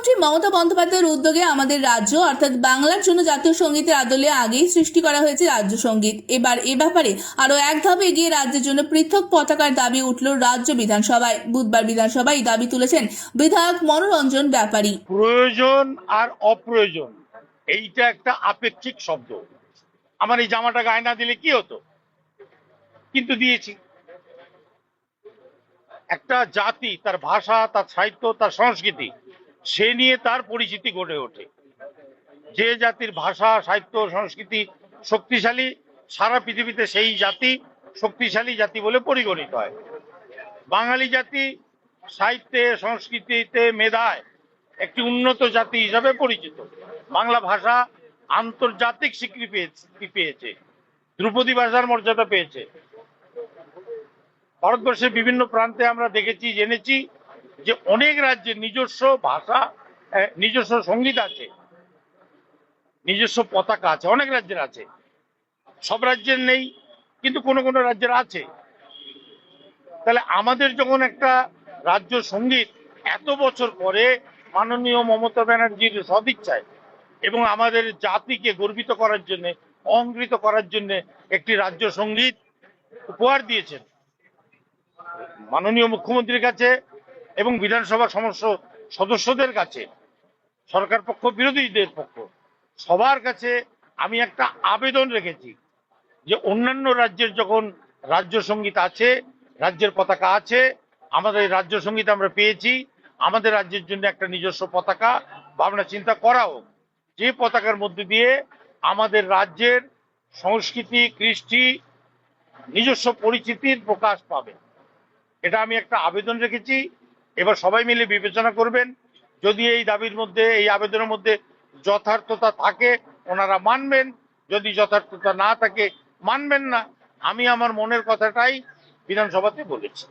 মুখ্যমন্ত্রী মমতা বন্দ্যোপাধ্যায়ের উদ্যোগে আমাদের রাজ্য, অর্থাৎ বাংলার জন্য জাতীয় সঙ্গীতের আদলে আগেই সৃষ্টি করা হয়েছে রাজ্য সংগীত। এবার এ ব্যাপারে আরও এক ধাপ এগিয়ে রাজ্যের জন্য পৃথক পতাকার দাবি উঠল রাজ্য বিধানসভায়। বুধবার বিধানসভায় এই দাবি তুলেছেন বিধায়ক মনোরঞ্জন ব্যাপারী। প্রয়োজন আর অপ্রয়োজন, এইটা একটা আপেক্ষিক শব্দ। আমার এই জামাটা গায়ে না দিলে কি হতো? কিন্তু দিয়েছি। একটা জাতি, তার ভাষা, তার সাহিত্য, তার সংস্কৃতি সে নিয়ে তার পরিচিতি গড়ে ওঠে। যে জাতির ভাষা, সাহিত্য, সংস্কৃতি শক্তিশালী, সারা পৃথিবীতে সেই জাতি শক্তিশালী জাতি বলে পরিগণিত হয়। বাঙালি জাতি সাহিত্যে, সংস্কৃতিতে মেধায় একটি উন্নত জাতি হিসাবে পরিচিত। বাংলা ভাষা আন্তর্জাতিক স্বীকৃতি পেয়েছে ধ্রুপদী ভাষার মর্যাদা পেয়েছে। ভারতবর্ষের বিভিন্ন প্রান্তে আমরা দেখেছি, জেনেছি যে অনেক রাজ্যের নিজস্ব ভাষা নিজস্ব সংগীত আছে, নিজস্ব পতাকা আছে, অনেক রাজ্যের আছে। সব রাজ্যের নেই, কিন্তু কোনো কোনো রাজ্যের আছে। তাহলে আমাদের যখন একটা রাজ্য সংগীত এত বছর পরে মাননীয় মমতা ব্যানার্জির সদিচ্ছায় এবং আমাদের জাতিকে গর্বিত করার জন্য অহংকৃত করার জন্য একটি রাজ্য সংগীত উপহার দিয়েছেন। মাননীয় মুখ্যমন্ত্রীর কাছে এবং বিধানসভা সমস্ত সদস্যদের কাছে, সরকার পক্ষ, বিরোধীদের পক্ষ, সবার কাছে আমি একটা আবেদন রেখেছি যে অন্যান্য রাজ্যের যখন রাজ্য সংগীত আছে, রাজ্যের পতাকা আছে, আমাদের রাজ্য সংগীত আমরা পেয়েছি, আমাদের রাজ্যের জন্য একটা নিজস্ব পতাকা, ভাবনা চিন্তা করা হোক। যে পতাকার মধ্যে দিয়ে আমাদের রাজ্যের সংস্কৃতি, কৃষ্টি, নিজস্ব পরিচিতির প্রকাশ পাবে। এটা আমি একটা আবেদন রেখেছি। এবার সবাই মিলে বিবেচনা করবেন, যদি এই দাবির মধ্যে, এই আবেদনের মধ্যে যথার্থতা থাকে, ওনারা মানবেন, যদি যথার্থতা না থাকে, মানবেন না। আমি আমার মনের কথাটাই বিধানসভাতে বলেছি।